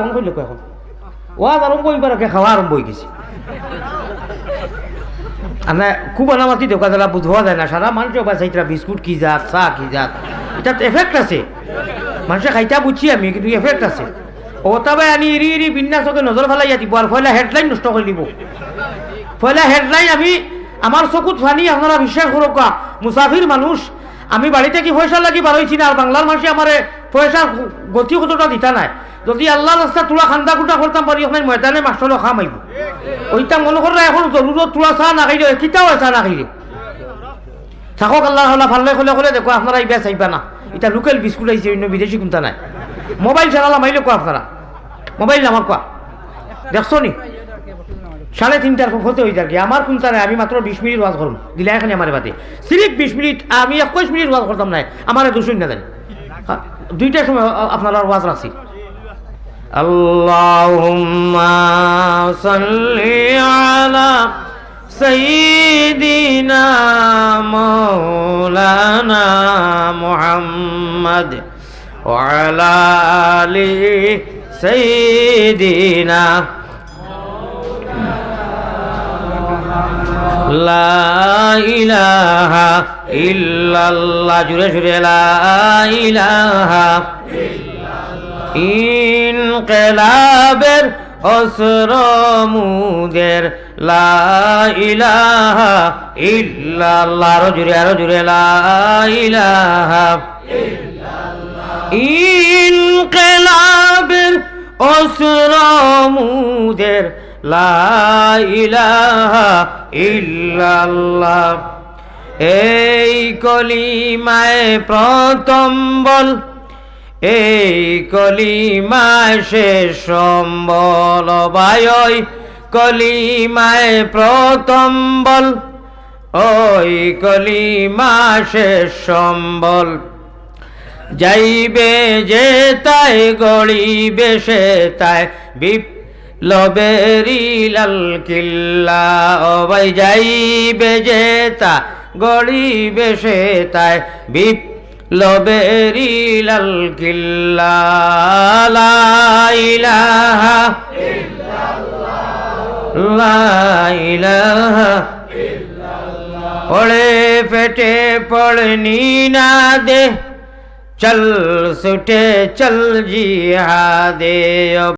চা এখন। আরম্ভ খাওয়া আরম্ভ হয়ে গেছে। খুব আনামাতি দোকান বুঝবা যায় না সারা মানুষ চাইতরা বিস্কুট কি জাত চা কি জাত। এটা এফেক্ট আছে। খাইতা বুঝছি আমি, কিন্তু এফেক্ট আছে। ও তবে আনি ইরি ইরি বিন্যাসকে নজর ফেলাইয়া দিব আর ফয়লা হেডলাইন নষ্ট করে দিব পয়লা হেডলাইন আমি আমার চকুত ফানি আপনারা বিশ্বাস করো কা মুসাফির মানুষ আমি বাড়িতে কি পয়সা লাগি বারোইছি না আর বাংলার মানুষে আমার পয়সা গতি কতটা দিতা নাই। যদি আল্লাহ রাস্তা তোলা খান্দা কুটা করতাম পারি ওখানে ময়দানে মাস্টর খাম আইব ওইটা মনে করলে এখন জরুরত তোলা চা না খাইলে কিতাও চা না খাইলে থাকক আল্লাহ হলা ভাল্লে খোলে খোলে দেখো আপনারা ইবা চাইবা না এটা লোকাল বিস্কুট আইছে অন্য বিদেশি কোনটা নাই। মোবাইল চালালাম আইলে কোয়া আপনারা? মোবাইল আমার কোয়া দেখছ নি? সাড়ে তিনটার হতে হয়ে যাকে আমার কোনটা নাই, আমি মাত্র বিশ মিনিট ওয়াজ করুন দিলে এখানে আমার বাদে। সিরিফ বিশ মিনিট, আমি একুশ মিনিট ওয়াজ করতাম নাই। আমার দুশো না দেন দুইটা সময় আপনার আর ওয়াজ আছে আল্লাহুম্মা সঈদিনা আলা সাইয়্যিদিনা মাওলানা মুহাম্মদ লা ইলাহা ইল্লাল্লাহ, জুড়ে জুড়ে লা ইলাহা ইনকেলাবের অসর মুদের লা ইলাহা ইল্লাল্লাহ, আরও জুড়ে আরও জুড়ে লা ইলাহা ইনকেলাবের অসর মুদের লা ইলাহা ইল্লাল্লাহ। এই কলিমায় প্রথম বল, এই কলিমায় শেষ সম্বল বায়ই কলিমায় প্রথম বল, ওই কলিমা শেষ সম্বল। যাইবে যে তাই, গড়িবে সে তাই বিপ্লবেরি লাল কিল্লা। ও ভাই, যাইবে যে তা গড়িবে সে তাই বিপ্লবেরি লাল কিল্লা। পড়ে পেটে পড়নি না দে। চল সুটে চল জিহাদে।